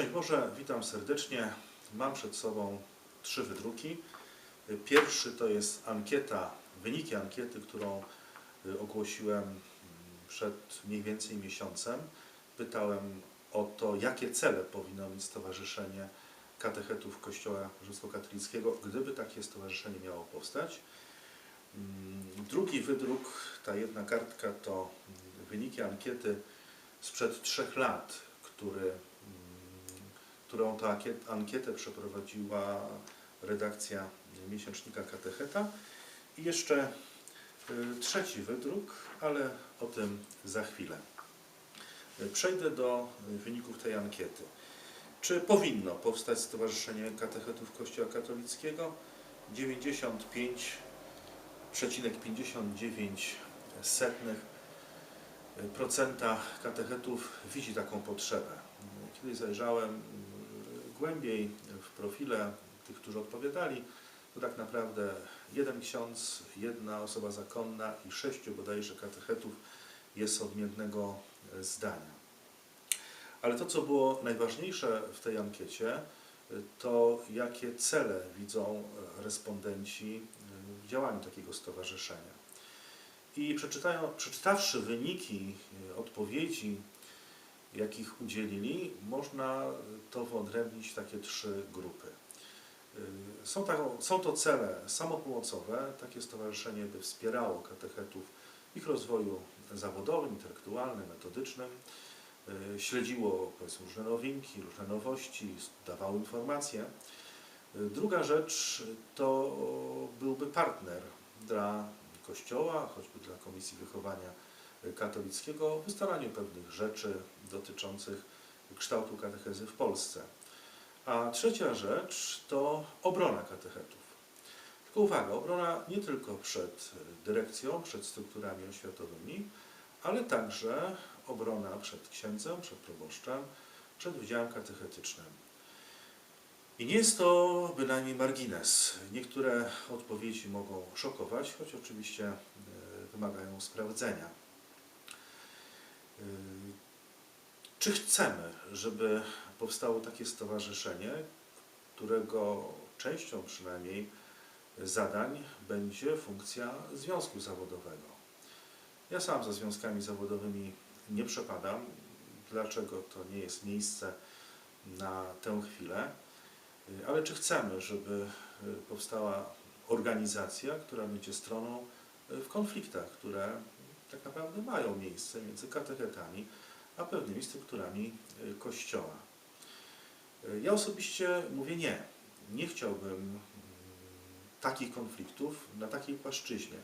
Szczęść Boże, witam serdecznie. Mam przed sobą trzy wydruki. Pierwszy to jest ankieta, wyniki ankiety, którą y, ogłosiłem mm, przed mniej więcej miesiącem. Pytałem o to, jakie cele powinno mieć Stowarzyszenie Katechetów Kościoła Rzymskokatolickiego, gdyby takie stowarzyszenie miało powstać. Mm, Drugi wydruk, ta jedna kartka, to mm, wyniki ankiety sprzed trzech lat, który, którą ankiet- ankietę przeprowadziła redakcja miesięcznika Katecheta. I jeszcze y, trzeci wydruk, ale o tym za chwilę. Y, Przejdę do y, wyników tej ankiety. Czy powinno powstać Stowarzyszenie Katechetów Kościoła Katolickiego? 95,59 setnych procenta katechetów widzi taką potrzebę. Kiedy zajrzałem głębiej w profile tych, którzy odpowiadali, to tak naprawdę jeden ksiądz, jedna osoba zakonna i sześciu bodajże katechetów jest odmiennego e, zdania. Ale to, co było najważniejsze w tej ankiecie, e, to jakie cele widzą e, respondenci w działaniu takiego stowarzyszenia. I przeczytawszy wyniki odpowiedzi, jakich udzielili, można to wyodrębnić w takie trzy grupy. Y, Są, to, są to cele samopomocowe. Takie stowarzyszenie by wspierało katechetów w ich rozwoju zawodowym, intelektualnym, metodycznym. Y, Śledziło różne nowinki, różne nowości, dawało informacje. Y, Druga rzecz to byłby partner dla Kościoła, choćby dla Komisji Wychowania Katolickiego ustalaniu pewnych rzeczy dotyczących kształtu katechezy w Polsce. A trzecia rzecz to obrona katechetów. Tylko uwaga, obrona nie tylko przed dyrekcją, przed strukturami oświatowymi, ale także obrona przed księdzem, przed proboszczem, przed wydziałem katechetycznym. I nie jest to bynajmniej margines. Niektóre odpowiedzi mogą szokować, choć oczywiście e, wymagają sprawdzenia. Czy chcemy, żeby powstało takie stowarzyszenie, którego częścią przynajmniej zadań będzie funkcja związku zawodowego? Ja sam ze związkami zawodowymi nie przepadam. Dlaczego to nie jest miejsce na tę chwilę? Ale czy chcemy, żeby powstała organizacja, która będzie stroną w konfliktach, które tak naprawdę mają miejsce między katechetami a pewnymi strukturami Kościoła? Ja osobiście mówię nie. Nie chciałbym mm, takich konfliktów na takiej płaszczyźnie.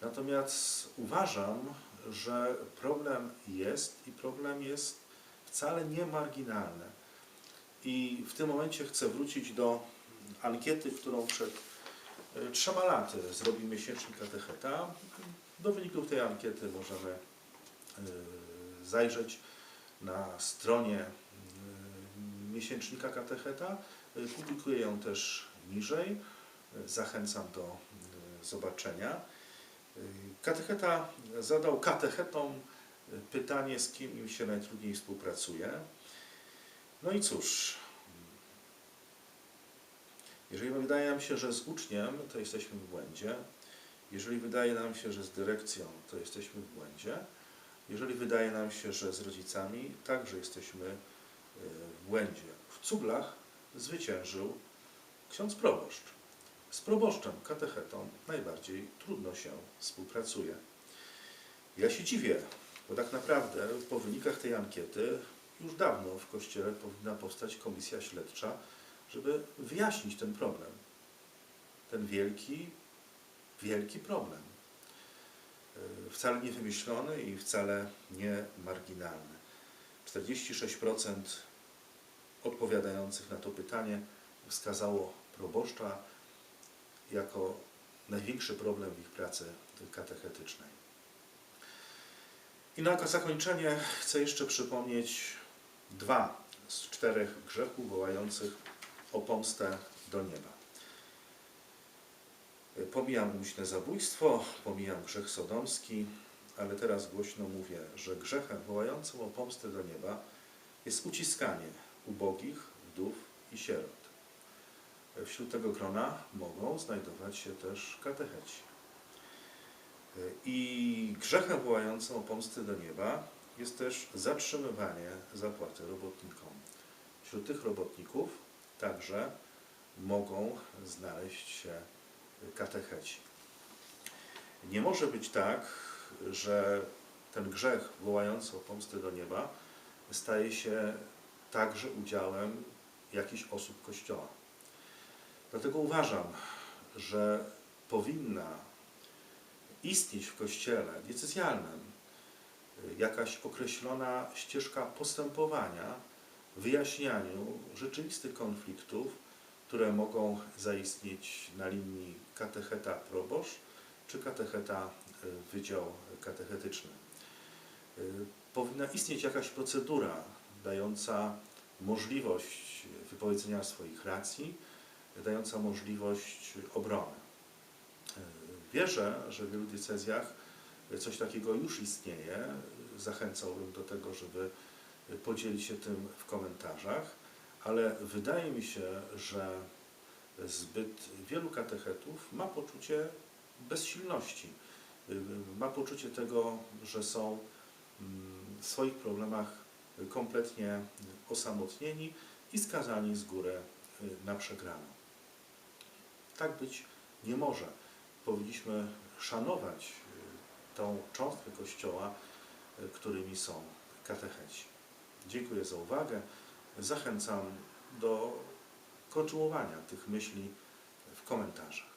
Natomiast uważam, że problem jest i problem jest wcale nie marginalny. I w tym momencie chcę wrócić do ankiety, którą przed e, trzema laty zrobił miesięcznik Katecheta. Do wyników tej ankiety możemy zajrzeć na stronie e, miesięcznika Katecheta. Publikuję ją też niżej. Zachęcam do e, zobaczenia. Katecheta zadał katechetom e, pytanie, z kim im się najtrudniej współpracuje. No i cóż, jeżeli wydaje nam się, że z uczniem, to jesteśmy w błędzie. Jeżeli wydaje nam się, że z dyrekcją, to jesteśmy w błędzie. Jeżeli wydaje nam się, że z rodzicami, także jesteśmy e, w błędzie. W cuglach zwyciężył ksiądz proboszcz. Z proboszczem, katechetą najbardziej trudno się współpracuje. Ja się dziwię, bo tak naprawdę po wynikach tej ankiety już dawno w Kościele powinna powstać komisja śledcza, żeby wyjaśnić ten problem. Ten wielki, wielki problem. Yy, Wcale nie wymyślony i wcale nie marginalny. 46% odpowiadających na to pytanie wskazało proboszcza jako największy problem w ich pracy katechetycznej. I na zakończenie chcę jeszcze przypomnieć dwa z czterech grzechów wołających o pomstę do nieba. Pomijam umyślne zabójstwo, pomijam grzech sodomski, ale teraz głośno mówię, że grzechem wołającym o pomstę do nieba jest uciskanie, ubogich, wdów i sierot. Wśród tego grona mogą znajdować się też katecheci. I grzechem wołającym o pomstę do nieba jest też zatrzymywanie zapłaty robotnikom. Wśród tych robotników także mogą znaleźć się katecheci. Nie może być tak, że ten grzech wołający o pomstę do nieba staje się także udziałem jakichś osób Kościoła. Dlatego uważam, że powinna istnieć w Kościele diecezjalnym jakaś określona ścieżka postępowania w wyjaśnianiu rzeczywistych konfliktów, które mogą zaistnieć na linii katecheta-proboszcz czy katecheta-wydział katechetyczny. Powinna istnieć jakaś procedura dająca możliwość wypowiedzenia swoich racji, dająca możliwość obrony. Wierzę, że w wielu diecezjach coś takiego już istnieje. Zachęcałbym do tego, żeby podzielić się tym w komentarzach, ale wydaje mi się, że zbyt wielu katechetów ma poczucie bezsilności. Ma poczucie tego, że są w swoich problemach kompletnie osamotnieni i skazani z góry na przegraną. Tak być nie może. Powinniśmy szanować tą cząstkę Kościoła, którymi są katecheci. Dziękuję za uwagę. Zachęcam do kontynuowania tych myśli w komentarzach.